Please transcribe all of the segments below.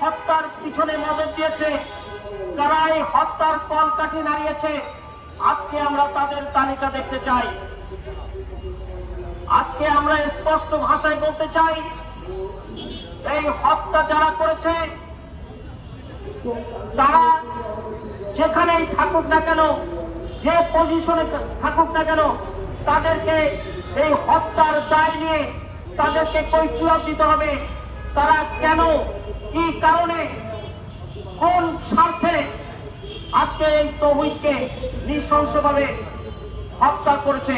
হত্যার পিছনে মদত দিয়েছে। যারা এই হত্যার কল কাঠি নাড়িয়েছে, আজকে আমরা তাদের তালিকা দেখতে চাই। আজকে আমরা স্পষ্ট ভাষায় বলতে চাই, এই হত্যা যারা করেছে, তারা যেখানেই থাকুক না কেন, যে পজিশনে থাকুক না কেন, তাদেরকে এই হত্যার দায় নিয়ে তাদেরকে কৈফিয়ত দিতে হবে। তারা কেন কি কারণে? কোন স্বার্থে আজকে এই তৌহিদকে নৃশংসভাবে হত্যা করেছে?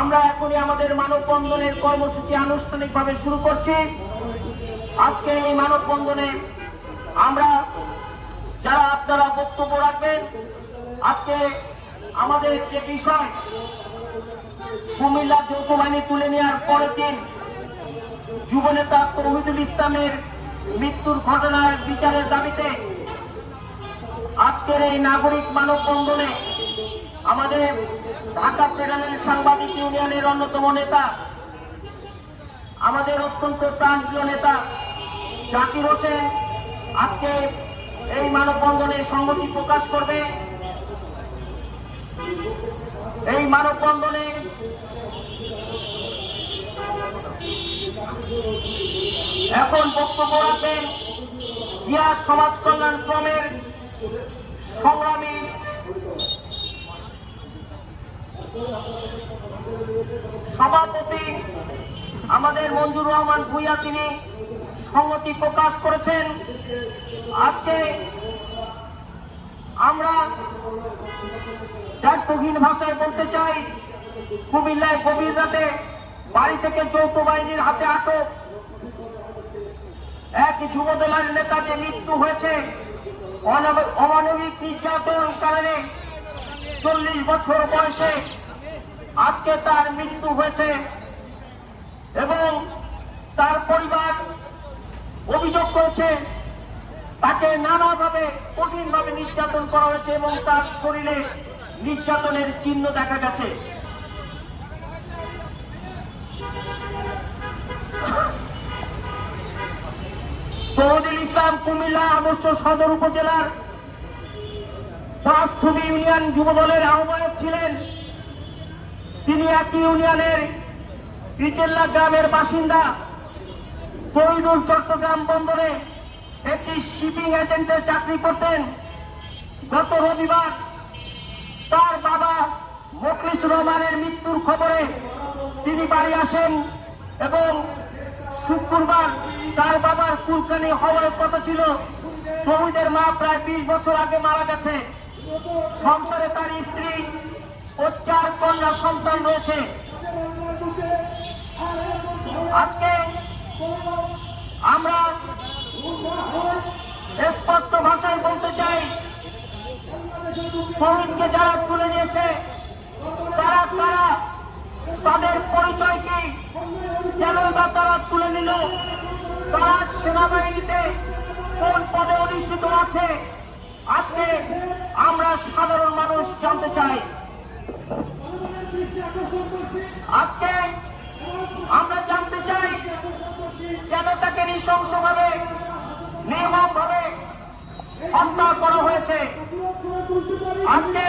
আমরা এখনই আমাদের মানববন্ধনের কর্মসূচি আনুষ্ঠানিকভাবে শুরু করছি। আজকে এই মানববন্ধনে আমরা যারা আপনারা বক্তব্য রাখবেন, আজকে আমাদের যে বিষয় কুমিল্লা যৌথ বাহিনী তুলে নেওয়ার পরের দিন যুবনেতা তৌহিদুল ইসলামের মৃত্যুর ঘটনার বিচারের দাবিতে আজকের এই নাগরিক মানববন্ধনে আমাদের ঢাকা ফেডারেল সাংবাদিক ইউনিয়নের অন্যতম নেতা, আমাদের অত্যন্ত প্রাণপ্রিয় নেতা জাকির হোসেন আজকে এই মানববন্ধনে সংগতি প্রকাশ করবে। এই মানববন্ধনে এখন বক্তব্য রাখবেন জিয়া সমাজ কল্যাণ ক্রমের সংগ্রামী সভাপতি আমাদের মঞ্জুর রহমান ভুইয়া, তিনি সংগতি প্রকাশ করেছেন। আজকে আমরা দায়িত্বহীন ভাষায় বলতে চাই, কুমিল্লায় গভীর রাতে বাড়ি থেকে যৌথ বাহিনীর হাতে আটক। এক যুবদলের নেতা যে মৃত্যু হয়েছে। অমানবিক নির্যাতন কারণে চল্লিশ বছর বয়সে আজকে তার মৃত্যু হয়েছে এবং তার পরিবার অভিযোগ করেছে, তাকে নানাভাবে কঠিনভাবে নির্যাতন করা হয়েছে এবং তার শরীরে নির্যাতনের চিহ্ন দেখা গেছে। ইসলাম কুমিল্লা আদর্শ সদর উপজেলার বাস্তবী ইউনিয়ন যুবদলের আহ্বায়ক ছিলেন। তিনি একই ইউনিয়নের ইটেল্লা গ্রামের বাসিন্দা। তৈদুল চট্টগ্রাম বন্দরে একটি শিপিং এজেন্টের চাকরি করতেন। গত রবিবার তার বাবা মুখলিস রহমানের মৃত্যুর খবরে তিনি বাড়ি আসেন এবং শুক্রবার তার বাবার কুলখানি হওয়ার কথা ছিল। তহিদের মা প্রায় বিশ বছর আগে মারা গেছে। সংসারে তার স্ত্রী ও চার কন্যা সন্তান রয়েছে। আজকে আমরা স্পষ্ট ভাষায় বলতে চাই শহীদকে যারা তুলে নিয়েছে, তারা তারা তাদের পরিচয় কি? কেন বা তারা তুলে নিল? তারা সেনাবাহিনীতে কোন পদে অধিষ্ঠিত আছে? আজকে আমরা সাধারণ মানুষ জানতে চাই। আজকে আমরা জানতে চাই কেন তাকে নৃশংসভাবে নির্মম ভাবে হত্যা করা হয়েছে? আজকে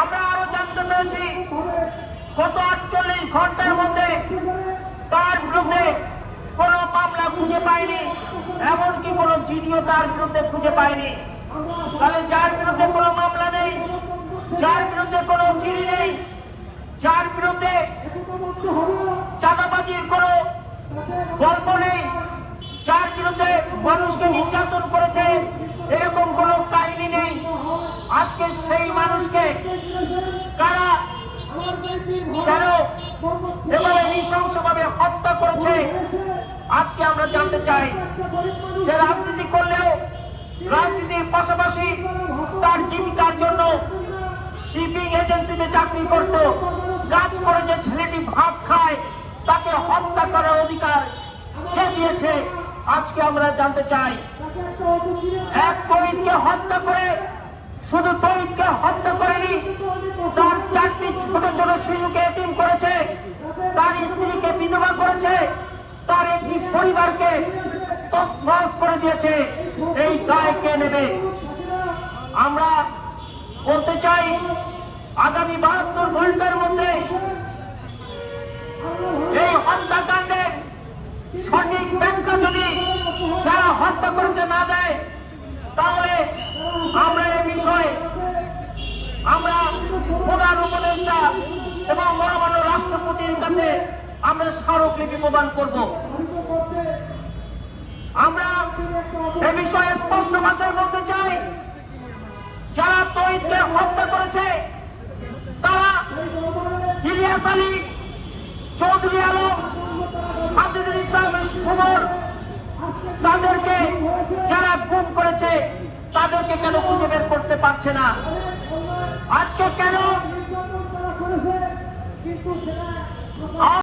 আমরা আরও জানতে পেরেছি, গত আটচল্লিশ ঘণ্টার মধ্যে তার বিরুদ্ধে কোনো মামলা খুঁজে পায়নি এমনকি কোনো জিডিও তার বিরুদ্ধে খুঁজে পায়নি তাহলে যার বিরুদ্ধে কোনো মামলা নেই, যার বিরুদ্ধে কোনো জিডি নেই, যার বিরুদ্ধে চাঁদাবাজির কোনো গল্প নেই, যার বিরুদ্ধে মানুষকে নির্যাতন করেছে, এরকম কোন কাহিনী নেই। আজকে সেই মানুষকে কারা কেন এভাবে নৃশংসভাবে হত্যা করেছে? আজকে আমরা জানতে চাই, সে রাজনীতি করলেও রাজনীতির পাশাপাশি তার জীবিকার জন্য শিপিং এজেন্সিতে চাকরি করত। কাজ করে যে ছেলেটি ভাত খায়, তাকে হত্যা করার অধিকার কে দিয়েছে, আজকে আমরা জানতে চাই। এক তরিদকে হত্যা করে, শুধু তরিদকে হত্যা করেনি, তার চারটি ছোট ছোট শিশুকে এতিম করেছে, তার স্ত্রীকে বিধবা করেছে তার একটি পরিবারকে তসনস করে দিয়েছে, এই দায় কে নেবে? আমরা বলতে চাই, আগামী বাহাত্তর ঘণ্টার মধ্যে এই হত্যাকাণ্ডের সঠিক ব্যাখ্যা যদি যারা হত্যা করেছে না দেয়, তাহলে আমরা এই বিষয়ে আমরা প্রধান উপদেষ্টা এবং মহামান্য রাষ্ট্রপতির কাছে আমরা স্মারকলিপি প্রদান করব। আমরা এ বিষয়ে স্পষ্ট ভাষায় বলতে চাই, যারা তৈরিকে হত্যা করেছে, তারা ইলিয়াস আলী, চৌধুরী আলম সুমন, তাদেরকে যারা গুম করেছে, তাদেরকে কেন খুঁজে বের করতে পারছে না? আজকে কেন